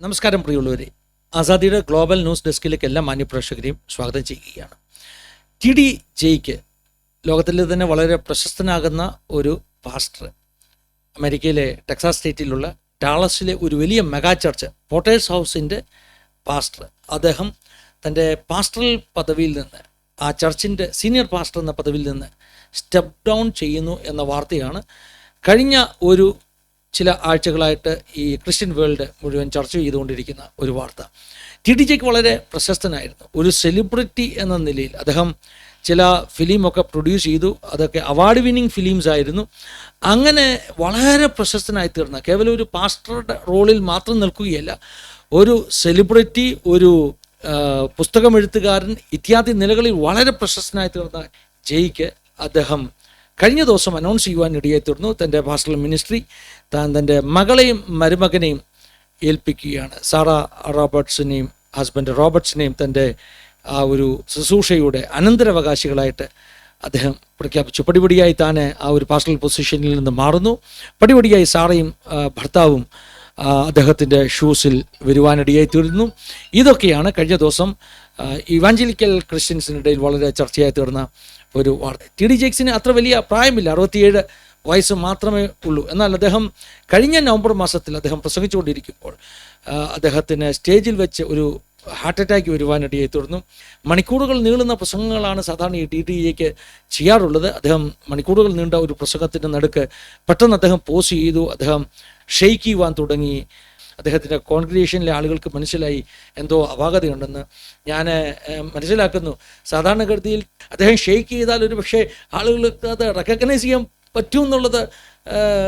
നമസ്കാരം പ്രിയമുള്ളവരെ. ആസാദിയുടെ global news ഡെസ്കിലേക്ക് എല്ലാ മാന്യപ്രേക്ഷകരെയും സ്വാഗതം ചെയ്യുകയാണ്. ടി ഡി ജെയ്ക്ക് ലോകത്തിലെ തന്നെ വളരെ പ്രശസ്തനാകുന്ന ഒരു പാസ്റ്റർ അമേരിക്കയിലെ ടെക്സാസ് സ്റ്റേറ്റിലുള്ള ഡാളസിലെ ഒരു വലിയ മെഗാ ചർച്ച് പോട്ടേഴ്സ് ഹൗസിന്റെ പാസ്റ്റർ അദ്ദേഹം തന്റെ പാസ്റ്ററൽ പദവിയിൽ നിന്ന് ആ ചർച്ചിന്റെ സീനിയർ പാസ്റ്റർ എന്ന പദവിയിൽ നിന്ന് സ്റ്റെപ്പ് ഡൗൺ ചെയ്യുന്നു എന്ന വാർത്തയാണ് കഴിഞ്ഞ ഒരു ചില ആഴ്ചകളായിട്ട് ഈ ക്രിസ്ത്യൻ വേൾഡ് മുഴുവൻ ചർച്ച ചെയ്തുകൊണ്ടിരിക്കുന്ന ഒരു വാർത്ത. ടി ഡി ജെക്ക് വളരെ പ്രശസ്തനായിരുന്നു. ഒരു സെലിബ്രിറ്റി എന്ന നിലയിൽ അദ്ദേഹം ചില ഫിലിമൊക്കെ പ്രൊഡ്യൂസ് ചെയ്തു. അതൊക്കെ അവാർഡ് വിന്നിങ് ഫിലിംസ് ആയിരുന്നു. അങ്ങനെ വളരെ പ്രശസ്തനായി തീർന്ന കേവലം ഒരു പാസ്റ്ററുടെ റോളിൽ മാത്രം നിൽക്കുകയല്ല ഒരു സെലിബ്രിറ്റി ഒരു പുസ്തകമെഴുത്തുകാരൻ ഇത്യാദി നിലകളിൽ വളരെ പ്രശസ്തനായി തീർന്ന ജയ്ക്ക് അദ്ദേഹം കഴിഞ്ഞ ദിവസം അനൗൺസ് ചെയ്യുവാൻ ഇടയായി തീർന്നു തന്റെ പാസ്റ്റൽ മിനിസ്ട്രി താൻ തന്റെ മകളെയും മരുമകനെയും ഏൽപ്പിക്കുകയാണ്. സാറ റോബർട്ട്സിനെയും ഹസ്ബൻഡ് റോബർട്ട്സിനെയും തന്റെ ആ ഒരു ശുശ്രൂഷയുടെ അനന്തരവകാശികളായിട്ട് അദ്ദേഹം പ്രഖ്യാപിച്ചു. പടിപടിയായി താൻ ആ ഒരു പാസ്റ്റൽ പൊസിഷനിൽ നിന്ന് മാറുന്നു. പടിപടിയായി സാറയും ഭർത്താവും അദ്ദേഹത്തിന്റെ ഷൂസിൽ വരുവാനിടയായി തീർന്നു ഇതൊക്കെയാണ് കഴിഞ്ഞ ദിവസം ഇവാഞ്ചലിക്കൽ ക്രിസ്ത്യൻസിനിടയിൽ വളരെ ചർച്ചയായി തീർന്ന ഒരു ടി ഡി ജെക്സിന് അത്ര വലിയ പ്രായമില്ല. അറുപത്തിയേഴ് വയസ്സ് മാത്രമേ ഉള്ളൂ. എന്നാൽ അദ്ദേഹം കഴിഞ്ഞ നവംബർ മാസത്തിൽ അദ്ദേഹം പ്രസംഗിച്ചുകൊണ്ടിരിക്കുമ്പോൾ അദ്ദേഹത്തിന് സ്റ്റേജിൽ വെച്ച് ഒരു ഹാർട്ട് അറ്റാക്ക് വരുവാനിടയായി തുടർന്നു. മണിക്കൂറുകൾ നീളുന്ന പ്രസംഗങ്ങളാണ് സാധാരണ ഈ ടി ടി എക്ക് ചെയ്യാറുള്ളത്. അദ്ദേഹം മണിക്കൂറുകൾ നീണ്ട ഒരു പ്രസംഗത്തിന്റെ നടുക്ക് പെട്ടെന്ന് അദ്ദേഹം പോസ് ചെയ്തു. അദ്ദേഹം ഷെയ്ക്ക് ചെയ്യുവാൻ തുടങ്ങി. അദ്ദേഹത്തിന്റെ കോൺഗ്രിഗേഷനിലെ ആളുകൾക്ക് മനസ്സിലായി എന്തോ അപാകതയുണ്ടെന്ന് ഞാൻ മനസ്സിലാക്കുന്നു. സാധാരണഗതിയിൽ അദ്ദേഹം ഷെയ്ക്ക് ചെയ്താൽ ഒരു പക്ഷേ ആളുകൾക്ക് അത് റെക്കഗ്നൈസ് ചെയ്യാൻ പറ്റും എന്നുള്ളത്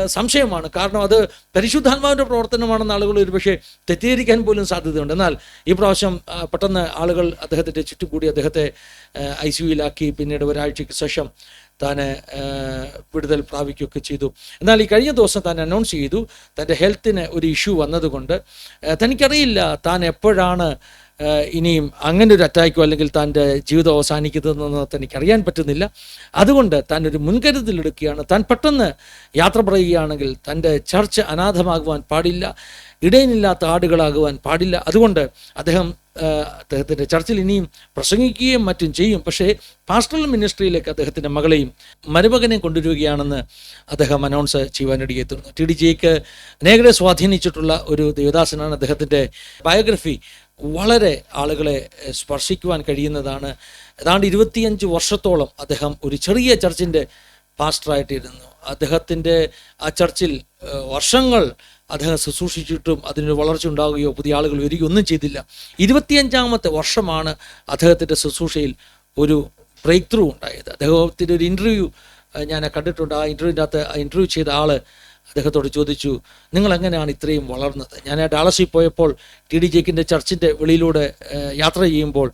സംശയമാണ്. കാരണം അത് പരിശുദ്ധാത്മാവിന്റെ പ്രവർത്തനമാണെന്ന് ആളുകൾ ഒരു പക്ഷേ തെറ്റിദ്ധരിക്കാൻ പോലും സാധ്യതയുണ്ട്. എന്നാൽ ഈ പ്രാവശ്യം പെട്ടെന്ന് ആളുകൾ അദ്ദേഹത്തിന്റെ ചുറ്റും കൂടി അദ്ദേഹത്തെ ഐ സി പിന്നീട് ഒരാഴ്ചയ്ക്ക് ശേഷം താൻ വിടുതൽ പ്രാപിക്കുകയൊക്കെ ചെയ്തു. എന്നാൽ ഈ കഴിഞ്ഞ ദിവസം താൻ അനൗൺസ് ചെയ്തു തന്റെ ഹെൽത്തിന് ഒരു ഇഷ്യൂ വന്നതുകൊണ്ട് തനിക്കറിയില്ല താൻ എപ്പോഴാണ് ഇനിയും അങ്ങനെ ഒരു അറ്റാക്കോ അല്ലെങ്കിൽ തന്റെ ജീവിതം അവസാനിക്കുന്നതെന്ന് തനിക്കറിയാൻ പറ്റുന്നില്ല. അതുകൊണ്ട് താൻ ഒരു മുൻകരുതലെടുക്കുകയാണ്. താൻ പെട്ടെന്ന് യാത്ര പറയുകയാണെങ്കിൽ തന്റെ ചർച്ച് അനാഥമാകുവാൻ പാടില്ല ഇടയിനില്ലാത്ത ആടുകളാകുവാൻ പാടില്ല. അതുകൊണ്ട് അദ്ദേഹം അദ്ദേഹത്തിന്റെ ചർച്ചിൽ ഇനിയും പ്രസംഗിക്കുകയും മറ്റും ചെയ്യും. പക്ഷേ പാസ്റ്ററൽ മിനിസ്ട്രിയിലേക്ക് അദ്ദേഹത്തിന്റെ മകളെയും മരുമകനെയും കൊണ്ടുവരികയാണെന്ന് അദ്ദേഹം അനൗൺസ് ചെയ്യുവാനിടയെത്തുന്നു ടി ഡി ജിക്ക് അനേകരെ സ്വാധീനിച്ചിട്ടുള്ള ഒരു ദേവദാസനാണ് അദ്ദേഹത്തിന്റെ ബയോഗ്രഫി വളരെ ആളുകളെ സ്പർശിക്കുവാൻ കഴിയുന്നതാണ്. ഏതാണ്ട് ഇരുപത്തിയഞ്ച് വർഷത്തോളം അദ്ദേഹം ഒരു ചെറിയ ചർച്ചിന്റെ പാസ്റ്ററായിട്ടിരുന്നു അദ്ദേഹത്തിന്റെ ആ ചർച്ചിൽ വർഷങ്ങൾ അദ്ദേഹം ശുശ്രൂഷിച്ചിട്ടും അതിനൊരു വളർച്ച ഉണ്ടാവുകയോ പുതിയ ആളുകൾ വരികയോ ഒന്നും ചെയ്തില്ല. ഇരുപത്തിയഞ്ചാമത്തെ വർഷമാണ് അദ്ദേഹത്തിന്റെ ശുശ്രൂഷയിൽ ഒരു ബ്രേക്ക് ത്രൂ ഉണ്ടായത്. അദ്ദേഹത്തിന്റെ ഒരു ഇന്റർവ്യൂ ഞാൻ കണ്ടിട്ടുണ്ട്. ആ ഇന്റർവ്യൂവിന്റെ അകത്ത് ഇന്റർവ്യൂ ചെയ്ത ആൾ അദ്ദേഹത്തോട് ചോദിച്ചു നിങ്ങൾ എങ്ങനെയാണ് ഇത്രയും വളർന്നത്? ഞാൻ ഡാളസിൽ പോയപ്പോൾ ടി ഡി ജെക്കിന്റെ ചർച്ചിന്റെ വെളിയിലൂടെ യാത്ര ചെയ്യുമ്പോൾ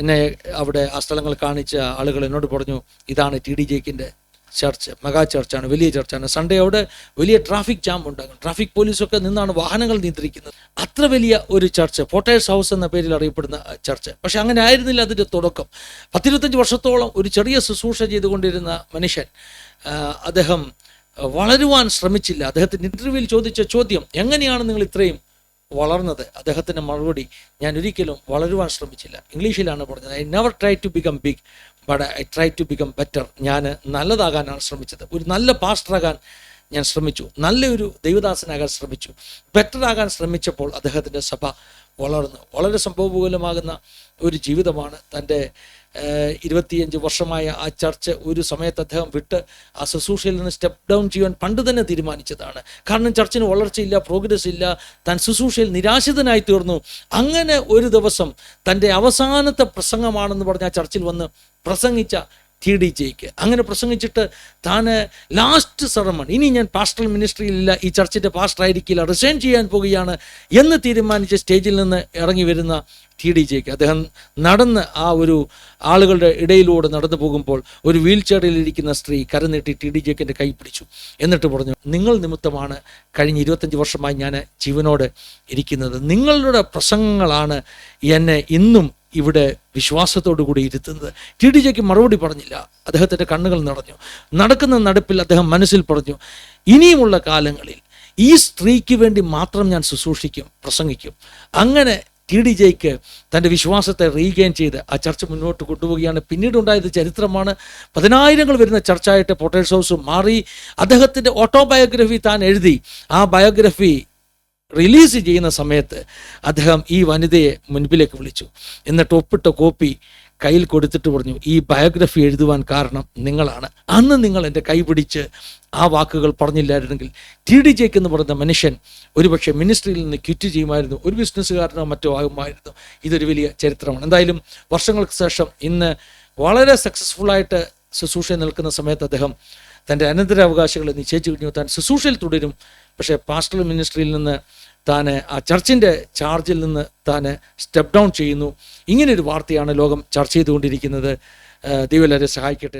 എന്നെ അവിടെ ആ സ്ഥലങ്ങൾ കാണിച്ച ആളുകൾ എന്നോട് പറഞ്ഞു ഇതാണ് ടി ഡി ജെക്കിന്റെ ചർച്ച് മെഗാ ചർച്ചാണ് വലിയ ചർച്ചാണ്. സൺഡേ അവിടെ വലിയ ട്രാഫിക് ജാം ഉണ്ടാകും. ട്രാഫിക് പോലീസൊക്കെ നിന്നാണ് വാഹനങ്ങൾ നിയന്ത്രിക്കുന്നത്. അത്ര വലിയ ഒരു ചർച്ച് പോട്ടേഴ്സ് ഹൗസ് എന്ന പേരിൽ അറിയപ്പെടുന്ന ചർച്ച്. പക്ഷെ അങ്ങനെ ആയിരുന്നില്ല അതിന്റെ തുടക്കം. പത്തിരുപത്തഞ്ച് വർഷത്തോളം ഒരു ചെറിയ ശുശ്രൂഷ ചെയ്തുകൊണ്ടിരുന്ന മനുഷ്യൻ അദ്ദേഹം വളരുവാൻ ശ്രമിച്ചില്ല. അദ്ദേഹത്തിന്റെ ഇന്റർവ്യൂവിൽ ചോദിച്ച ചോദ്യം എങ്ങനെയാണ് നിങ്ങൾ ഇത്രയും വളർന്നത്? അദ്ദേഹത്തിന്റെ മറുപടി ഞാൻ ഒരിക്കലും വളരുവാൻ ശ്രമിച്ചില്ല. ഇംഗ്ലീഷിലാണ് പറഞ്ഞത് I never try to become big but I try to become better ഞാൻ നല്ലതാകാനാണ് ശ്രമിച്ചത്. ഒരു നല്ല പാസ്റ്ററാകാൻ ഞാൻ ശ്രമിച്ചു. നല്ലൊരു ദൈവദാസനാകാൻ ശ്രമിച്ചു. ബെറ്റർ ആകാൻ ശ്രമിച്ചപ്പോൾ അദ്ദേഹത്തിന്റെ സഭ വളർന്നു. വളരെ സംഭവകൂലമാകുന്ന ഒരു ജീവിതമാണ് തന്റെ ഇരുപത്തിയഞ്ച് വർഷമായ ആ ചർച്ച് ഒരു സമയത്ത് അദ്ദേഹം വിട്ട് ആ ശുശ്രൂഷയിൽ നിന്ന് സ്റ്റെപ്പ് ഡൗൺ ചെയ്യാൻ പണ്ട് തന്നെ തീരുമാനിച്ചതാണ്. കാരണം ചർച്ചിന് വളർച്ചയില്ല പ്രോഗ്രസ് ഇല്ല താൻ ശുശ്രൂഷയിൽ നിരാശിതനായി തീർന്നു. അങ്ങനെ ഒരു ദിവസം തന്റെ അവസാനത്തെ പ്രസംഗമാണെന്ന് പറഞ്ഞ് ആ ചർച്ചിൽ വന്ന് പ്രസംഗിച്ച ടി ഡി ജെയ്ക്ക് അങ്ങനെ പ്രസംഗിച്ചിട്ട് താൻ ലാസ്റ്റ് സെറമൺ ഇനി ഞാൻ പാസ്റ്റൽ മിനിസ്ട്രിയിലില്ല ഈ ചർച്ചിന്റെ പാസ്റ്റർ ആയിരിക്കില്ല റിസൈൻ ചെയ്യാൻ പോകുകയാണ് എന്ന് തീരുമാനിച്ച് സ്റ്റേജിൽ നിന്ന് ഇറങ്ങി വരുന്ന ടി ഡി ജെയ്ക്ക് അദ്ദേഹം നടന്ന് ആ ഒരു ആളുകളുടെ ഇടയിലൂടെ നടന്നു പോകുമ്പോൾ ഒരു വീൽ ചെയറിലിരിക്കുന്ന സ്ത്രീ കരനീട്ടി ടി ഡി ജെക്കിന്റെ കൈ പിടിച്ചു. എന്നിട്ട് പറഞ്ഞു നിങ്ങൾ നിമിത്തമാണ് കഴിഞ്ഞ ഇരുപത്തഞ്ച് വർഷമായി ഞാൻ ജീവനോട് ഇരിക്കുന്നത്. നിങ്ങളുടെ പ്രസംഗങ്ങളാണ് എന്നെ ഇന്നും ഇവിടെ വിശ്വാസത്തോടു കൂടി ഇരുത്തുന്നത്. ടി ഡി ജെക്ക് മറുപടി പറഞ്ഞില്ല. അദ്ദേഹത്തിന്റെ കണ്ണുകൾ നിറഞ്ഞു. നടക്കുന്ന നടപ്പിൽ അദ്ദേഹം മനസ്സിൽ പറഞ്ഞു ഇനിയുമുള്ള കാലങ്ങളിൽ ഈ സ്ത്രീക്ക് വേണ്ടി മാത്രം ഞാൻ ശുശ്രൂഷിക്കും പ്രസംഗിക്കും. അങ്ങനെ ടി ഡി ജെയ്ക്ക് തന്റെ വിശ്വാസത്തെ റീഗെയിൻ ചെയ്ത് ആ ചർച്ച മുന്നോട്ട് കൊണ്ടുപോവുകയാണ്. പിന്നീട് ഉണ്ടായത് ചരിത്രമാണ്. പതിനായിരങ്ങൾ വരുന്ന ചർച്ചായിട്ട് പോട്ടേഴ്സ് ഹൗസ് മാറി. അദ്ദേഹത്തിന്റെ ഓട്ടോബയോഗ്രഫി താൻ എഴുതി. ആ ബയോഗ്രഫി റിലീസ് ചെയ്യുന്ന സമയത്ത് അദ്ദേഹം ഈ വനിതയെ മുൻപിലേക്ക് വിളിച്ചു. എന്നിട്ട് ഒപ്പിട്ട കോപ്പി കയ്യിൽ കൊടുത്തിട്ട് പറഞ്ഞു ഈ ബയോഗ്രഫി എഴുതുവാൻ കാരണം നിങ്ങളാണ്. അന്ന് നിങ്ങൾ എന്റെ കൈ പിടിച്ച് ആ വാക്കുകൾ പറഞ്ഞില്ലായിരുന്നെങ്കിൽ ടി ഡി ജെക്ക് എന്ന് പറയുന്ന മനുഷ്യൻ ഒരുപക്ഷെ മിനിസ്ട്രിയിൽ നിന്ന് ക്വിറ്റ് ചെയ്യുമായിരുന്നു ഒരു ബിസിനസ്സുകാരനോ മറ്റോ ആകുമായിരുന്നു. ഇതൊരു വലിയ ചരിത്രമാണ്. എന്തായാലും വർഷങ്ങൾക്ക് ശേഷം ഇന്ന് വളരെ സക്സസ്ഫുള്ളായിട്ട് ശുശ്രൂഷ നിൽക്കുന്ന സമയത്ത് അദ്ദേഹം തന്റെ അനന്തരാവകാശികളെ നിശ്ചയിച്ചു കഴിഞ്ഞു. താൻ ശുശ്രൂഷയിൽ തുടരും. പക്ഷേ പാസ്റ്റൽ മിനിസ്ട്രിയിൽ നിന്ന് താൻ ആ ചർച്ചിന്റെ ചാർജിൽ നിന്ന് താൻ സ്റ്റെപ്പ് ഡൗൺ ചെയ്യുന്നു. ഇങ്ങനെയൊരു വാർത്തയാണ് ലോകം ചർച്ച ചെയ്തുകൊണ്ടിരിക്കുന്നത്. ദൈവം സഹായിക്കട്ടെ.